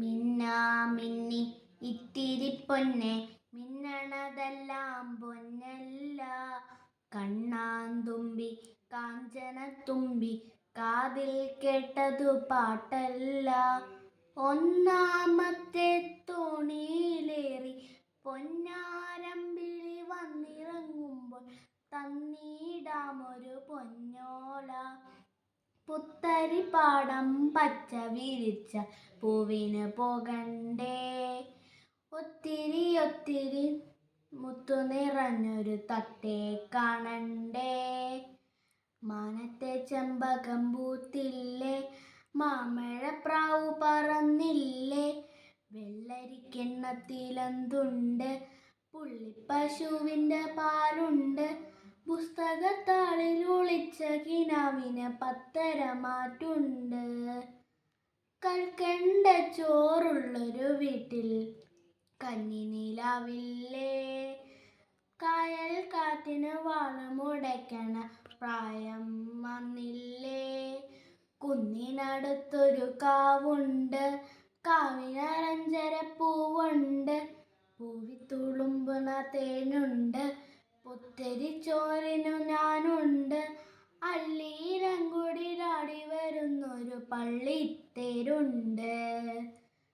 മിന്നാ മിന്നി ഇത്തിരി പൊന്നെ മിന്നണതെല്ലാം പൊന്നല്ല. കണ്ണാന്തുമ്പി കാഞ്ചനത്തുമ്പി കാതിൽ കേട്ടതു പാട്ടല്ല. ഒന്നാമത്തെ തോണിയിലേറി പൊന്നാരമ്പിളി വന്നിറങ്ങുമ്പോൾ തന്നീടാമൊരു പൊന്നോല പുത്തരിപ്പാടം പച്ച വിരിച്ച പൂവിന് പോകണ്ടേ? ഒത്തിരി ഒത്തിരി മുത്തു നിറഞ്ഞൊരു തത്തെ കാണണ്ടേ? മാനത്തെ ചെമ്പകം പൂത്തില്ലേ? മാമഴപ്രാവ് പറന്നില്ലേ? വെള്ളരിക്കെണ്ണത്തിലെന്തുണ്ട് പുള്ളിപ്പശുവിന്റെ പാലുണ്ട്. പുസ്തകത്താളിൽ ഒളിച്ച കിനാവിന് പത്തര മാറ്റുണ്ട് കൽക്കണ്ട ചോറുള്ളൊരു വീട്ടിൽ കന്നിനിലാവില്ലേ കായൽ കാറ്റിന് വാളമുടയ്ക്കണ പ്രായം വന്നില്ലേ? കുന്നിനടുത്തൊരു കാവുണ്ട് കാവിനരഞ്ചര പൂവുണ്ട് പൂവിത്തുളുമ്പുന്ന തേനുണ്ട് പുത്തരി ചോറിനു ഞാനുണ്ട് അല്ലീരങ്കുടിലാടി വരുന്നൊരു പള്ളിത്തേരുണ്ട്